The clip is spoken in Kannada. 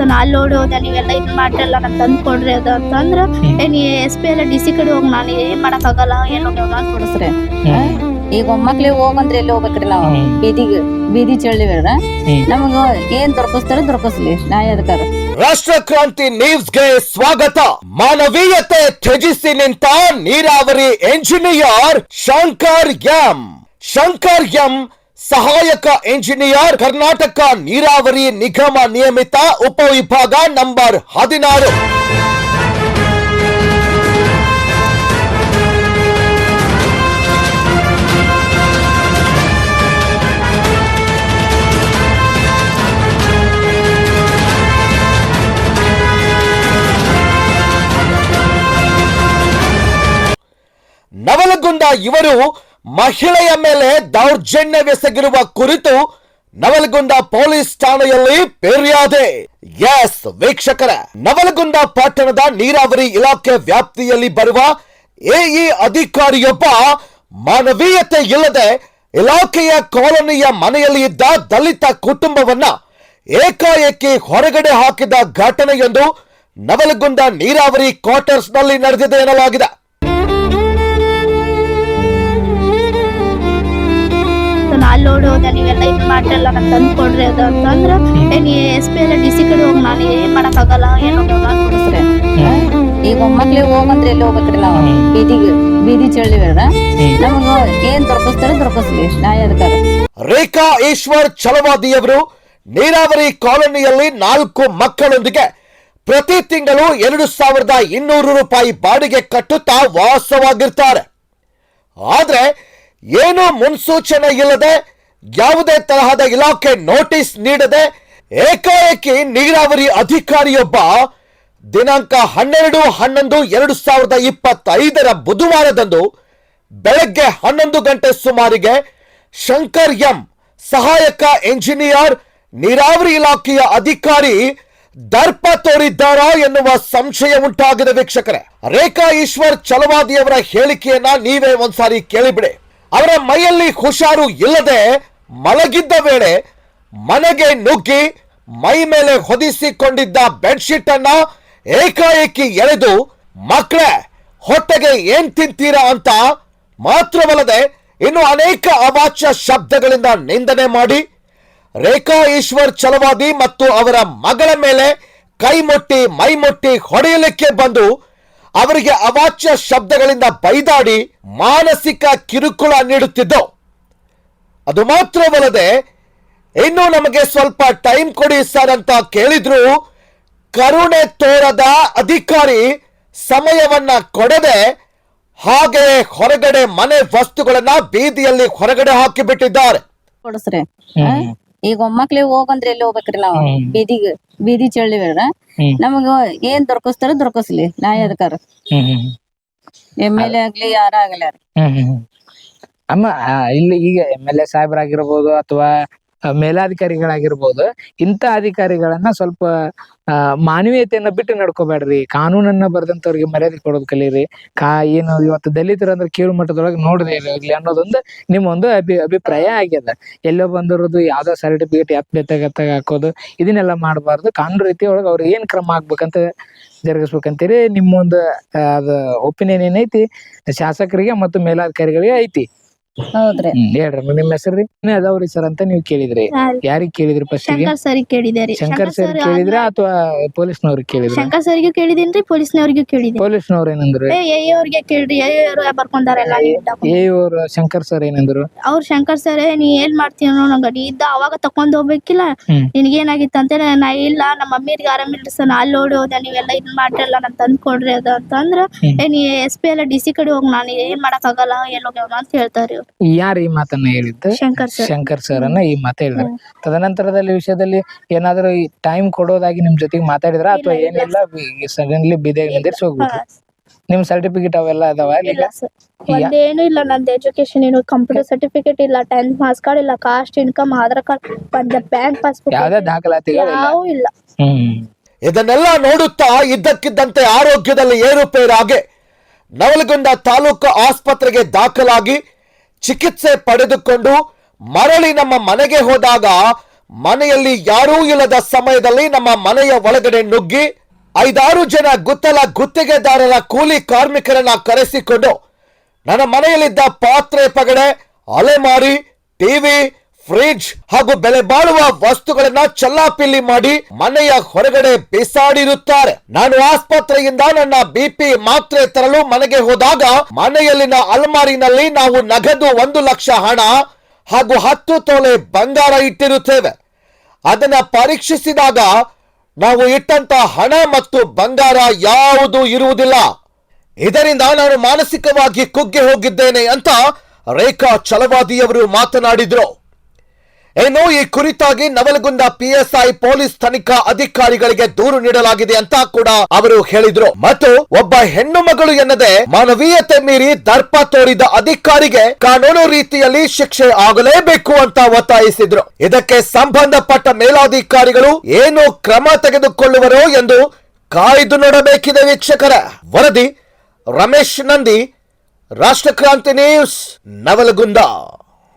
ಸೊ ನಾ ಅಲ್ಲಿ ನೋಡಿ ಹೋದ ನೀವೆಲ್ಲ ಇದು ಮಾಡ್ರಲ್ಲ ನಾನು ತಂದು ಕೊಡ್ರಿ ಅದು ಅಂತಂದ್ರೆ ಏ ನೀ ಎಸ್ ಪಿ ಎಲ್ಲ ಡಿ ಸಿ ಕಡೆ ಹೋಗಿ ನಾನು ಏನ್ ಮಾಡಕ್ಕಾಗಲ್ಲ ಏನು ಅಂತ ಕೊಡಿಸ್ರಿ. ಈಗ ಒಮ್ಮಕ್ಳಿಗೆ ಹೋಗಂದ್ರೆ ಎಲ್ಲಿ ಹೋಗ್ಬೇಕ್ರಿ ನಾವು? ಬೀದಿಗೆ ಬೀದಿ ಚಳ್ಳಿವ ನಮಗ ಏನ್ ದೊರಕಿಸ್ತಾರ ದೊರಕಿಸ್ಲಿ ನಾ ಅಧಿಕಾರ ರಾಷ್ಟ್ರ ಕ್ರಾಂತಿ ನ್ಯೂಸ್ಗೆ ಸ್ವಾಗತ. ಮಾನವೀಯತೆ ತ್ಯಜಿಸಿ ನಿಂತ ನೀರಾವರಿ engineer Shankar M. Shankar M ಸಹಾಯಕ ಎಂಜಿನಿಯರ್ ಕರ್ನಾಟಕ ನೀರಾವರಿ ನಿಗಮ ನಿಯಮಿತ ಉಪವಿಭಾಗ ನಂಬರ್ ಹದಿನಾರು ನವಲಗುಂದ ಇವರು ಮಹಿಳೆಯ ಮೇಲೆ ದೌರ್ಜನ್ಯವೆಸಗಿರುವ ಕುರಿತು ನವಲಗುಂದ ಪೊಲೀಸ್ ಠಾಣೆಯಲ್ಲಿ ಪೇರ್ಯಾದೆ ಎಸ್ ವೀಕ್ಷಕರ, ನವಲಗುಂದ ಪಟ್ಟಣದ ನೀರಾವರಿ ಇಲಾಖೆ ವ್ಯಾಪ್ತಿಯಲ್ಲಿ ಬರುವ ಎಇ ಅಧಿಕಾರಿಯೊಬ್ಬ ಮಾನವೀಯತೆ ಇಲ್ಲದೆ ಇಲಾಖೆಯ ಕಾಲೋನಿಯ ಮನೆಯಲ್ಲಿ ಇದ್ದ ದಲಿತ ಕುಟುಂಬವನ್ನ ಏಕಾಏಕಿ ಹೊರಗಡೆ ಹಾಕಿದ ಘಟನೆಯೊಂದು ನವಲಗುಂದ ನೀರಾವರಿ ಕ್ವಾರ್ಟರ್ಸ್ನಲ್ಲಿ ನಡೆದಿದೆ ಎನ್ನಲಾಗಿದೆ. ಸೊ ನಾ ಅಲ್ಲಿ ನೋಡಿ ಹೋದೆ ನೀವೆಲ್ಲ ಇದು ಮಾಡ್ರಲ್ಲ ನಾನು ತಂದು ಕೊಡ್ರಿ ಅದು ಅಂತಂದ್ರೆ ಏ ನೀ ಎಸ್ ಪಿ ಎಲ್ಲ ಡಿ ಸಿ ಕಡೆ ಹೋಗಿ ನಾನು ಏನ್ ಮಾಡಕ್ಕಾಗಲ್ಲ ಏನೋ ಕೊಡಿಸ್ರಿ ಈಗ ಮಕ್ಳಿಗೆ ಹೋಗಂದ್ರೆ ಎಲ್ಲಿ ಹೋಗ್ಬೇಕ್ರಿ ನಾವು? ಬೀದಿಗೆ ಬೀದಿ ಚಳ್ಳಿವೇಳ ನಮಗ ಏನ್ ದೊರಕಿಸ್ತಾರೆ ದೊರಕಿಸ್ಲಿ ನ್ಯಾಯ ಅಧಿಕಾರ. ರೇಖಾ ಈಶ್ವರ್ ಛಲವಾದಿಯವರು ನೀರಾವರಿ ಕಾಲೋನಿಯಲ್ಲಿ ನಾಲ್ಕು ಮಕ್ಕಳೊಂದಿಗೆ ಪ್ರತಿ ತಿಂಗಳು ಎರಡು ಸಾವಿರದ ಇನ್ನೂರು ರೂಪಾಯಿ ಬಾಡಿಗೆ ಕಟ್ಟುತ್ತಾ ವಾಸವಾಗಿರ್ತಾರೆ. ಆದ್ರೆ ಏನೂ ಮುನ್ಸೂಚನೆ ಇಲ್ಲದೆ ಯಾವುದೇ ತರಹದ ಇಲಾಖೆ ನೋಟಿಸ್ ನೀಡದೆ ಏಕಾಏಕಿ ನೀರಾವರಿ ಅಧಿಕಾರಿಯೊಬ್ಬ ದಿನಾಂಕ ಹನ್ನೆರಡು, ಹನ್ನೊಂದು, ಎರಡು ಸಾವಿರದ ಇಪ್ಪತ್ತೈದರ ಬುಧವಾರದಂದು ಬೆಳಗ್ಗೆ ಹನ್ನೊಂದು ಗಂಟೆ ಸುಮಾರಿಗೆ ಶಂಕರ್ ಎಂ ಸಹಾಯಕ ಎಂಜಿನಿಯರ್, ನೀರಾವರಿ ಇಲಾಖೆಯ ಅಧಿಕಾರಿ ದರ್ಪ ತೋರಿದ್ದಾರಾ ಎನ್ನುವ ಸಂಶಯ ಉಂಟಾಗಿದೆ ವೀಕ್ಷಕರೇ. ರೇಖಾ ಈಶ್ವರ್ ಚಲವಾದಿಯವರ ಹೇಳಿಕೆಯನ್ನ ನೀವೇ ಒಂದ್ಸಾರಿ ಕೇಳಿಬಿಡಿ. ಅವರ ಮೈಯಲ್ಲಿ ಹುಷಾರು ಇಲ್ಲದೆ ಮಲಗಿದ್ದ ವೇಳೆ ಮನೆಗೆ ನುಗ್ಗಿ ಮೈ ಮೇಲೆ ಹೊದಿಸಿಕೊಂಡಿದ್ದ ಬೆಡ್ಶೀಟ್ ಅನ್ನ ಏಕಾಏಕಿ ಎಳೆದು ಮಕ್ಕಳೇ ಹೊಟ್ಟೆಗೆ ಏನ್ ತಿಂತೀರಾ ಅಂತ ಮಾತ್ರವಲ್ಲದೆ ಇನ್ನು ಅನೇಕ ಅವಾಚ್ಯ ಶಬ್ದಗಳಿಂದ ನಿಂದನೆ ಮಾಡಿ, ರೇಖಾ ಈಶ್ವರ್ ಛಲವಾದಿ ಮತ್ತು ಅವರ ಮಗಳ ಮೇಲೆ ಕೈ ಮುಟ್ಟಿ ಮೈ ಮುಟ್ಟಿ ಹೊಡೆಯಲಿಕ್ಕೆ ಬಂದು ಅವರಿಗೆ ಅವಾಚ್ಯ ಶಬ್ದಗಳಿಂದ ಬೈದಾಡಿ ಮಾನಸಿಕ ಕಿರುಕುಳ ನೀಡುತ್ತಿದ್ದು. ಅದು ಮಾತ್ರವಲ್ಲದೆ ಇನ್ನೂ ನಮಗೆ ಸ್ವಲ್ಪ ಟೈಮ್ ಕೊಡಿ ಸರ್ ಅಂತ ಕೇಳಿದ್ರು ಕರುಣೆ ತೋರದ ಅಧಿಕಾರಿ ಸಮಯವನ್ನ ಕೊಡದೆ ಹಾಗೆ ಹೊರಗಡೆ ಮನೆ ವಸ್ತುಗಳನ್ನ ಬೀದಿಯಲ್ಲಿ ಹೊರಗಡೆ ಹಾಕಿಬಿಟ್ಟಿದ್ದಾರೆ. ಕೊಡಿಸ್ರಿ. ಈಗ ಒಮ್ಮಕ್ಳಿಗೆ ಹೋಗಂದ್ರೆ ಎಲ್ಲಿ ಹೋಗ್ಬೇಕ್ರಿ ನಾವು? ಬೀದಿಗ್ ಬೀದಿ ಚಳ್ಳಿವೇಳ ನಮಗ ಏನ್ ದೊರಕಿಸ್ತಾರ ದೊರಕಿಸ್ಲಿ ನಾ ಅಧಿಕಾರ ಎಂ ಎಲ್ ಎ ಆಗ್ಲಿ ಯಾರ ಆಗ್ಲಿ ಅಮ್ಮ ಆ, ಇಲ್ಲಿ ಈಗ ಎಂ ಎಲ್ ಎ ಸಾಹೇಬರಾಗಿರ್ಬೋದು ಅಥವಾ ಮೇಲಾಧಿಕಾರಿಗಳಾಗಿರ್ಬೋದು, ಇಂಥ ಅಧಿಕಾರಿಗಳನ್ನ ಸ್ವಲ್ಪ ಮಾನವೀಯತೆಯನ್ನ ಬಿಟ್ಟು ನಡ್ಕೋಬೇಡ್ರಿ. ಕಾನೂನನ್ನ ಬರ್ದಂತವ್ರಿಗೆ ಮರ್ಯಾದೆ ಕೊಡೋದು ಕಲೀರಿ. ಕಾ, ಏನು ಇವತ್ತು ದಲಿತರು ಅಂದ್ರೆ ಕೀಳು ಮಟ್ಟದೊಳಗೆ ನೋಡದೆ ಇರಲಿ ಅನ್ನೋದೊಂದು ನಿಮ್ಮೊಂದು ಅಭಿ, ಅಭಿಪ್ರಾಯ ಆಗ್ಯದ. ಎಲ್ಲೋ ಬಂದಿರೋದು ಯಾವ್ದೋ ಸರ್ಟಿಫಿಕೇಟ್ ಯಾಪ್ ಬೆತ್ತಗತ್ತಾಗ ಹಾಕೋದು, ಇದನ್ನೆಲ್ಲ ಮಾಡಬಾರ್ದು. ಕಾನೂನು ರೀತಿ ಒಳಗೆ ಅವ್ರಿಗೆ ಏನ್ ಕ್ರಮ ಆಗ್ಬೇಕಂತ ಜರುಗಿಸ್ಬೇಕಂತೀರಿ? ನಿಮ್ಮೊಂದು ಅದ ಒಪಿನಿಯನ್ ಏನೈತಿ? ಶಾಸಕರಿಗೆ ಮತ್ತು ಮೇಲಾಧಿಕಾರಿಗಳಿಗೆ ಐತಿ. ಹೌದ್ರಿ. ಹ್ಮ್. ಹೇಳ್ರಿ ನಿಮ್ಮ ಹೆಸರು ಅದಾವ್ರಿ ಸರ್ ಅಂತ ನೀವು ಕೇಳಿದ್ರಿ. ಯಾರಿಗ್ ಕೇಳಿದ್ರಿ ಫಸ್ಟ್ ಶಂಕರ್ ಸರ್ ಕೇಳಿದೆ ಶಂಕರ್ ಸರ್ ಕೇಳಿದ್ರ ಅಥವಾ ಪೊಲೀಸ್ನವ್ರಿಗೆ ಕೇಳಿದ್ರ? ಶಂಕರ್ ಸರ್ಗೂ ಕೇಳಿದೀನ್ರಿ ಪೊಲೀಸ್ನವ್ರಿಗೂ ಕೇಳಿದೀನಿ ಪೊಲೀಸ್ನವ್ರು ಏನಂದ್ರು? ಏ ಎ ಅವ್ರಿಗೆ ಕೇಳ್ರಿ ಎ ಅವರು ಬರ್ಕೊಂಡಾರೆಲ್ಲ ಏ ಅವ್ರು ಶಂಕರ್ ಸರ್ ಏನಂದ್ರು? ಅವ್ರು ಶಂಕರ್ ಸರ್ ನೀ ಏನ್ ಮಾಡ್ತೀನಿ ನಂಗ ನೀ ಇದ್ದ ಅವಾಗ ತಕೊಂಡ್ ಹೋಗ್ಬೇಕಿಲ್ಲ. ಹ್ಮ್. ನಿನ್ಗೇನಾಗಿತ್ತು ಅಂತ ನಾ ಇಲ್ಲ ನಮ್ಮ ಮಮ್ಮಿರ್ಗೆ ಆರಾಮಿಲ್ಲ ಸರ್ ನಾ ಅಲ್ಲಿ ನೋಡಿ ಹೋದೆ ನೀವೆಲ್ಲ ಇದ್ ಮಾಡ್ರಲ್ಲ ನಾನು ತಂದ್ ಕೊಡ್ರಿ ಅದು ಅಂತಂದ್ರ ಹ್ಮ್. ಏ ನೀ ಎಸ್ ಪಿ ಎಲ್ಲ ಡಿ ಸಿ ಕಡೆ ಹೋಗಿ ನಾನು ಏನ್ ಮಾಡಕ್ಕಾಗಲ್ಲ ಏನ್ ಹೋಗ್ಯಾವ ಅಂತ ಹೇಳ್ತಾರೆ ಯಾರು ಈ ಮಾತನ್ನ ಹೇಳಿದ್ದು? ಶಂಕರ್ ಸರ್. ಶಂಕರ್ ಸರ್ ಅನ್ನ ಈ ಮಾತ ಹೇಳಿದ್ರು ತದನಂತರದಲ್ಲಿ ವಿಷಯದಲ್ಲಿ ಏನಾದರೂ ಈ ಟೈಮ್ ಕೊಡೋದಾಗಿ ನಿಮ್ ಜೊತೆಗೆ ಮಾತಾಡಿದ್ರ? ಅಥವಾ ಏನಿಲ್ಲ ಸಡನ್ಲಿ ಬಿದೆ ನಿಂದಿರ್ಸಿ ಹೋಗ್ಬಿಟ್ರು ನಿಮ್ ಸರ್ಟಿಫಿಕೇಟ್ ಅವೆಲ್ಲ ಅದಾವ ಇಲ್ಲ ಸರ್. ಒಂದೇನು ಇಲ್ಲ ನಂದು ಎಜುಕೇಶನ್ ಏನು ಕಂಪ್ಯೂಟರ್ ಸರ್ಟಿಫಿಕೇಟ್ ಇಲ್ಲ ಟೆಂತ್ ಮಾರ್ಕ್ಸ್ ಕಾರ್ಡ್ ಇಲ್ಲ ಕಾಸ್ಟ್ ಇನ್ಕಮ್ ಆಧಾರ್ ಕಾರ್ಡ್ ಬಂದ ಬ್ಯಾಂಕ್ ಪಾಸ್ಬುಕ್ ಯಾವ್ದೇ ದಾಖಲಾತಿಗಳು ಇಲ್ಲ. ಯಾವ ಇಲ್ಲ. ಹ್ಮ್. ಇದನ್ನೆಲ್ಲ ನೋಡುತ್ತಾ ಇದ್ದಕ್ಕಿದ್ದಂತೆ ಆರೋಗ್ಯದಲ್ಲಿ ಏರುಪೇರಾಗಿ ನವಲಗುಂದ ತಾಲೂಕು ಆಸ್ಪತ್ರೆಗೆ ದಾಖಲಾಗಿ ಚಿಕಿತ್ಸೆ ಪಡೆದುಕೊಂಡು ಮರಳಿ ನಮ್ಮ ಮನೆಗೆ ಹೋದಾಗ ಮನೆಯಲ್ಲಿ ಯಾರೂ ಇಲ್ಲದ ಸಮಯದಲ್ಲಿ ನಮ್ಮ ಮನೆಯ ಒಳಗಡೆ ನುಗ್ಗಿ ಐದಾರು ಜನ ಗುತ್ತಲ ಗುತ್ತಿಗೆದಾರರ ಕೂಲಿ ಕಾರ್ಮಿಕರನ್ನ ಕರೆಸಿಕೊಂಡು ನನ್ನ ಮನೆಯಲ್ಲಿದ್ದ ಪಾತ್ರೆ ಪಗಡೆ, ಅಲೆಮಾರಿ, ಟಿವಿ ಫ್ರಿಡ್ಜ್ ಹಾಗೂ ಬೆಲೆ ಬಾಳುವ ವಸ್ತುಗಳನ್ನ ಚಲ್ಲಾಪಿಲ್ಲಿ ಮಾಡಿ ಮನೆಯ ಹೊರಗಡೆ ಬಿಸಾಡಿರುತ್ತಾರೆ. ನಾನು ಆಸ್ಪತ್ರೆಯಿಂದ ನನ್ನ ಬಿಪಿ ಮಾತ್ರೆ ತರಲು ಮನೆಗೆ ಹೋದಾಗ ಮನೆಯಲ್ಲಿನ ಅಲ್ಮಾರಿನಲ್ಲಿ ನಾವು ನಗದು ಒಂದು ಲಕ್ಷ ಹಣ ಹಾಗೂ ಹತ್ತು ತೊಲೆ ಬಂಗಾರ ಇಟ್ಟಿರುತ್ತೇವೆ. ಅದನ್ನ ಪರೀಕ್ಷಿಸಿದಾಗ ನಾವು ಇಟ್ಟಂತ ಹಣ ಮತ್ತು ಬಂಗಾರ ಯಾವುದು ಇರುವುದಿಲ್ಲ. ಇದರಿಂದ ನಾನು ಮಾನಸಿಕವಾಗಿ ಕುಗ್ಗಿ ಹೋಗಿದ್ದೇನೆ ಅಂತ ರೇಖಾ ಚಲವಾದಿಯವರು ಮಾತನಾಡಿದ್ರು. ಇನ್ನು ಈ ಕುರಿತಾಗಿ ನವಲಗುಂದ ಪಿಎಸ್ಐ ಪೊಲೀಸ್ ತನಿಖಾ ಅಧಿಕಾರಿಗಳಿಗೆ ದೂರು ನೀಡಲಾಗಿದೆ ಅಂತ ಕೂಡ ಅವರು ಹೇಳಿದ್ರು. ಮತ್ತು ಒಬ್ಬ ಹೆಣ್ಣು ಮಗಳು ಎನ್ನದೆ ಮಾನವೀಯತೆ ಮೀರಿ ದರ್ಪ ತೋರಿದ ಅಧಿಕಾರಿಗೆ ಕಾನೂನು ರೀತಿಯಲ್ಲಿ ಶಿಕ್ಷೆ ಆಗಲೇಬೇಕು ಅಂತ ಒತ್ತಾಯಿಸಿದ್ರು. ಇದಕ್ಕೆ ಸಂಬಂಧಪಟ್ಟ ಮೇಲಾಧಿಕಾರಿಗಳು ಏನು ಕ್ರಮ ತೆಗೆದುಕೊಳ್ಳುವರೋ ಎಂದು ಕಾಯ್ದು ನೋಡಬೇಕಿದೆ ವೀಕ್ಷಕರ. ವರದಿ ರಮೇಶ್ ನಂದಿ, ರಾಷ್ಟ್ರಕ್ರಾಂತಿ ನ್ಯೂಸ್, ನವಲಗುಂದ.